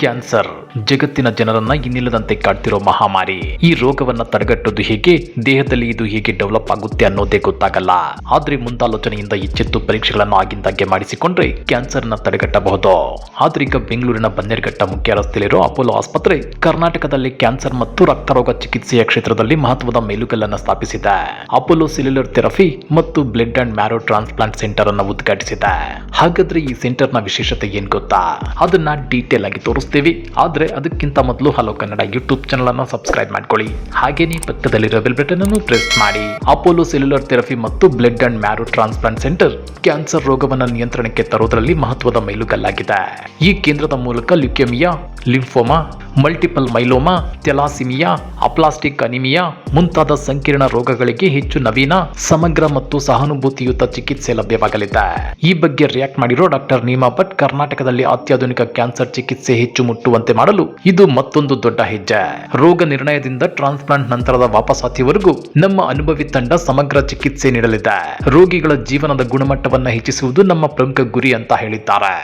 Cancer. ಜಗತ್ತಿನ ಜನರನ್ನ ಇನ್ನಿಲ್ಲದಂತೆ ಕಾಡ್ತಿರೋ ಮಹಾಮಾರಿ. ಈ ರೋಗವನ್ನ ತಡೆಗಟ್ಟೋದು ಹೇಗೆ, ದೇಹದಲ್ಲಿ ಇದು ಹೇಗೆ ಡೆವಲಪ್ ಆಗುತ್ತೆ ಅನ್ನೋದೇ ಗೊತ್ತಾಗಲ್ಲ. ಆದ್ರೆ ಮುಂದಾಲೋಚನೆಯಿಂದ ಎಚ್ಚೆತ್ತು ಪರೀಕ್ಷೆಗಳನ್ನು ಆಗಿಂದಾಗೆ ಮಾಡಿಸಿಕೊಂಡ್ರೆ ಕ್ಯಾನ್ಸರ್ನ ತಡೆಗಟ್ಟಬಹುದು. ಆದ್ರೆ ಈಗ ಬೆಂಗಳೂರಿನ ಬನ್ನೇರುಘಟ್ಟ ಮುಖ್ಯ ರಸ್ತೆಯಲ್ಲಿರೋ ಅಪೋಲೋ ಆಸ್ಪತ್ರೆ ಕರ್ನಾಟಕದಲ್ಲಿ ಕ್ಯಾನ್ಸರ್ ಮತ್ತು ರಕ್ತರೋಗ ಚಿಕಿತ್ಸೆಯ ಕ್ಷೇತ್ರದಲ್ಲಿ ಮಹತ್ವದ ಮೇಲುಗಲ್ಲನ್ನು ಸ್ಥಾಪಿಸಿದೆ. ಅಪೋಲೋ ಸೆಲ್ಯುಲರ್ ಥೆರಪಿ ಮತ್ತು blood and marrow transplant centre ಅನ್ನು ಉದ್ಘಾಟಿಸಿದೆ. ಹಾಗಾದ್ರೆ ಈ ಸೆಂಟರ್ನ ವಿಶೇಷತೆ ಏನ್ ಗೊತ್ತಾ? ಅದನ್ನ ಡೀಟೇಲ್ ಆಗಿ ತೋರಿಸ್ತೀವಿ ಆದರೆ ಅದಕ್ಕಿಂತ ಮೊದಲು ಹಲೋ ಕನ್ನಡ ಯೂಟ್ಯೂಬ್ ಚಾನಲನ್ನು ಸಬ್ಸ್ಕ್ರೈಬ್ ಮಾಡ್ಕೊಳ್ಳಿ. ಹಾಗೇನೇ ಪಕ್ಕದಲ್ಲಿರೋ ಬೆಲ್ ಬಟನ್ ಅನ್ನು ಪ್ರೆಸ್ ಮಾಡಿ. ಅಪೋಲೋ ಸೆಲ್ಯುಲರ್ ಥೆರಪಿ ಮತ್ತು blood and marrow transplant centre cancer ರೋಗವನ್ನು ನಿಯಂತ್ರಣಕ್ಕೆ ತರುವುದರಲ್ಲಿ ಮಹತ್ವದ ಮೈಲುಗಲ್ಲಾಗಿದೆ. ಈ ಕೇಂದ್ರದ ಮೂಲಕ leukaemia lymphoma, multiple myeloma thalassaemia aplastic anaemia ಮುಂತಾದ ಸಂಕೀರ್ಣ ರೋಗಗಳಿಗೆ ಹೆಚ್ಚು ನವೀನ, ಸಮಗ್ರ ಮತ್ತು ಸಹಾನುಭೂತಿಯುತ ಚಿಕಿತ್ಸೆ ಲಭ್ಯವಾಗಲಿದೆ. ಈ ಬಗ್ಗೆ ರಿಯಾಕ್ಟ್ ಮಾಡಿರೋ ಡಾಕ್ಟರ್ ನೀಮಾ ಭಟ್ ಕರ್ನಾಟಕದಲ್ಲಿ ಅತ್ಯಾಧುನಿಕ ಕ್ಯಾನ್ಸರ್ ಚಿಕಿತ್ಸೆ ಹೆಚ್ಚು ಮುಟ್ಟುವಂತೆ ಮಾಡಲು ಇದು ಮತ್ತೊಂದು ದೊಡ್ಡ ಹೆಜ್ಜೆ. ರೋಗ ನಿರ್ಣಯದಿಂದ ಟ್ರಾನ್ಸ್ಪ್ಲಾಂಟ್ ನಂತರದ ವಾಪಸಾತಿವರೆಗೂ ನಮ್ಮ ಅನುಭವಿ ತಂಡ ಸಮಗ್ರ ಚಿಕಿತ್ಸೆ ನೀಡಲಿದೆ. ರೋಗಿಗಳ ಜೀವನದ ಗುಣಮಟ್ಟವನ್ನ ಹೆಚ್ಚಿಸುವುದು ನಮ್ಮ ಪ್ರಮುಖ ಗುರಿ ಅಂತ ಹೇಳಿದ್ದಾರೆ.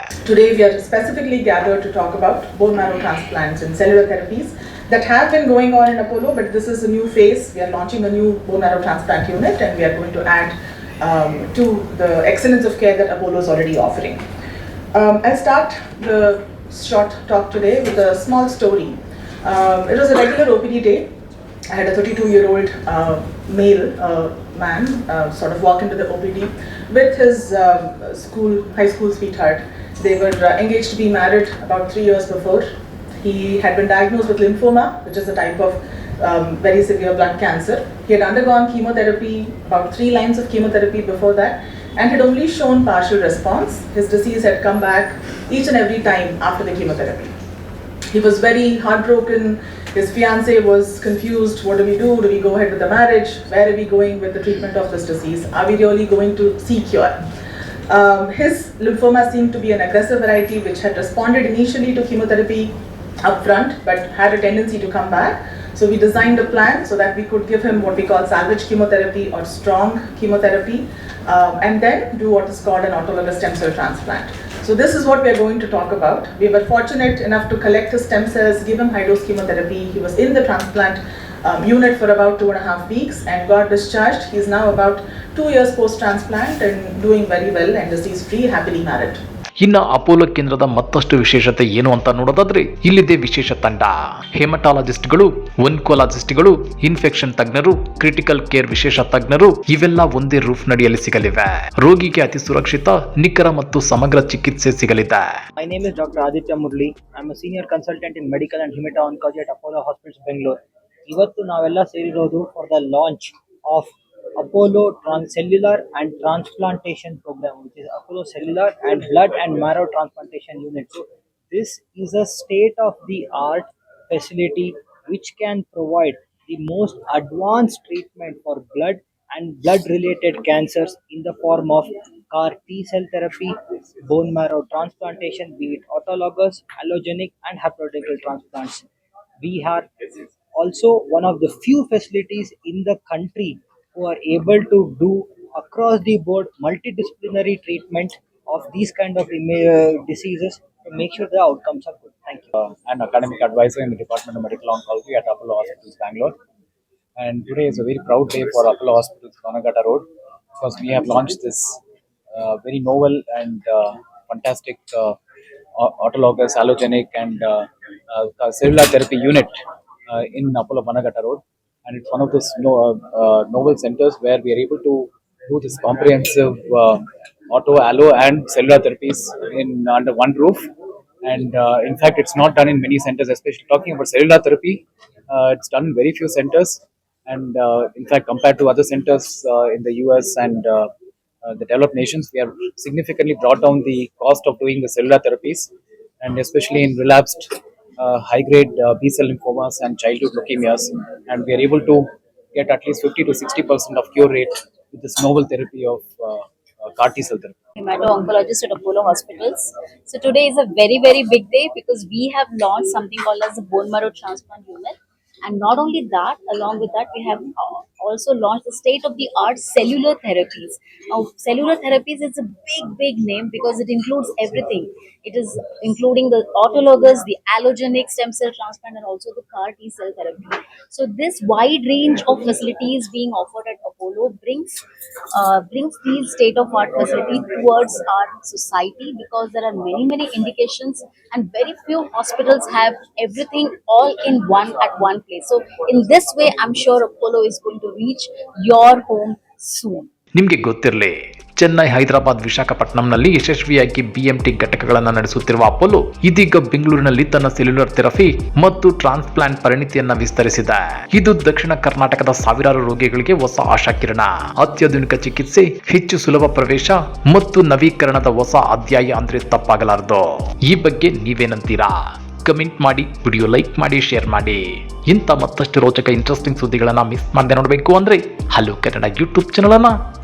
Marrow transplants and cellular therapies that have been going on in Apollo, but this is a new phase. We are launching a new bone marrow transplant unit and we are going to add um, to the excellence of care that Apollo is already offering. Um, I'll start the short talk today with a small story. Um, it was a regular OPD day. I had a 32 year old uh, male uh, man uh, sort of walk into the OPD with his um, school, high school sweetheart. They were uh, engaged to be married about three years before. He had been diagnosed with lymphoma, which is a type of um, very severe blood cancer. He had undergone chemotherapy, about three lines of chemotherapy before that, and had only shown partial response. His disease had come back each and every time after the chemotherapy. He was very heartbroken. His fiance was confused. What do we do? Do we go ahead with the marriage? Where are we going with the treatment of this disease? Are we really going to see cure? Um, his lymphoma seemed to be an aggressive variety which had responded initially to chemotherapy upfront but had a tendency to come back. So we designed a plan so that we could give him what we call salvage chemotherapy or strong chemotherapy um, and then do what is called an autologous stem cell transplant. So this is what we are going to talk about. We were fortunate enough to collect his stem cells, give him high dose chemotherapy. He was in the transplant um, unit for about two and a half weeks and got discharged. He's now about two years post transplant and doing very well and disease free, happily married. ಇನ್ನು Apollo ಕೇಂದ್ರದ ಮತ್ತಷ್ಟು ವಿಶೇಷತೆ ಏನು ಅಂತ ನೋಡೋದಾದ್ರೆ ಇಲ್ಲಿದೆ ವಿಶೇಷ ತಂಡ. ಹೆಮಟಾಲಜಿಸ್ಟ್ಗಳು ಒನ್ಕೋಲಾಜಿಸ್ಟ್ಗಳು ಇನ್ಫೆಕ್ಷನ್ ತಜ್ಞರು ಕ್ರಿಟಿಕಲ್ ಕೇರ್ ವಿಶೇಷ ತಜ್ಞರು ಇವೆಲ್ಲ ಒಂದೇ ರೂಫ್ ನಡಿಯಲ್ಲಿ ಸಿಗಲಿವೆ. ರೋಗಿಗೆ ಅತಿ ಸುರಕ್ಷಿತ ನಿಖರ ಮತ್ತು ಸಮಗ್ರ ಚಿಕಿತ್ಸೆ ಸಿಗಲಿದೆ. My name doctor Aditya Murali I senior consultant in medical and hemato Apollo hospital Bengaluru ಇವತ್ತು ನಾವೆಲ್ಲ ಸೇರಿರೋದು for the launch of Apollo trans cellular and transplantation programme which is Apollo cellular and blood and marrow transplantation unit so this is a state of the art facility which can provide the most advanced treatment for blood and blood related cancers in the form of CAR T cell therapy, bone marrow transplantation, be it autologous, allogenic, and haploidal transplants. We are also one of the few facilities in the country who are able to do across the board multidisciplinary treatment of these kind of uh, diseases to make sure the outcomes are good. Thank you. an academic advisor in the Department of Medical Oncology at Apollo Hospitals, Bangalore. And today is a very proud day for Apollo Hospitals, Konagata Road, because we have launched this uh, very novel and uh, fantastic uh, au- autologous, allogenic, and uh, uh, cellular therapy unit uh, in Apollo Banagata Road. And it's one of those no, uh, uh, novel centers where we are able to do this comprehensive uh, auto, allo, and cellular therapies in under one roof. And uh, in fact it's not done in many centers especially talking about cellular therapy uh, it's done in very few centers. And uh, in fact compared to other centers uh, in the us and uh, uh, the developed nations we have significantly brought down the cost of doing the cellular therapies. And especially in relapsed uh, high grade uh, b cell lymphomas and childhood leukemias and we are able to get at least 50 to 60 percent of cure rate with this novel therapy of uh, CAR T cell therapy hemato-oncologist at Apollo Hospitals. So today is a very, very big day because we have launched something called as the bone marrow transplant unit. And not only that, along with that, we have also launched the state of the art cellular therapies. Now, cellular therapies is a big, big name because it includes everything. It is including the autologous, the allogenic stem cell transplant, and also the CAR T cell therapy. So, this wide range of facilities being offered at Apollo brings uh, brings these state of art facility towards our society because there are many, many indications, and very few hospitals have everything all in one at one place. So, in this way, I'm sure Apollo is going to reach your home soon. ನಿಮಗೆ ಗೊತ್ತಿರಲಿ, ಚೆನ್ನೈ ಹೈದರಾಬಾದ್ ವಿಶಾಖಪಟ್ಟಣಂನಲ್ಲಿ ಯಶಸ್ವಿಯಾಗಿ BMT ಘಟಕಗಳನ್ನು ನಡೆಸುತ್ತಿರುವ Apollo ಇದೀಗ ಬೆಂಗಳೂರಿನಲ್ಲಿ ತನ್ನ cellular therapy ಮತ್ತು transplant ಪರಿಣಿತಿಯನ್ನ ವಿಸ್ತರಿಸಿದೆ. ಇದು ದಕ್ಷಿಣ ಕರ್ನಾಟಕದ ಸಾವಿರಾರು ರೋಗಿಗಳಿಗೆ ಹೊಸ ಆಶಾಕಿರಣ. ಅತ್ಯಾಧುನಿಕ ಚಿಕಿತ್ಸೆ, ಹೆಚ್ಚು ಸುಲಭ ಪ್ರವೇಶ ಮತ್ತು ನವೀಕರಣದ ಹೊಸ ಅಧ್ಯಾಯ ಅಂದ್ರೆ ತಪ್ಪಾಗಲಾರದು. ಈ ಬಗ್ಗೆ ನೀವೇನಂತೀರಾ? ಕಮೆಂಟ್ ಮಾಡಿ, ವಿಡಿಯೋ ಲೈಕ್ ಮಾಡಿ, ಶೇರ್ ಮಾಡಿ. ಇಂಥ ಮತ್ತಷ್ಟು ರೋಚಕ ಇಂಟ್ರೆಸ್ಟಿಂಗ್ ಸುದ್ದಿಗಳನ್ನ ಮಿಸ್ ಮಾಡದೆ ನೋಡಬೇಕು ಅಂದ್ರೆ ಹಲೋ ಕನ್ನಡ ಯೂಟ್ಯೂಬ್ ಚಾನಲ್ ಅನ್ನ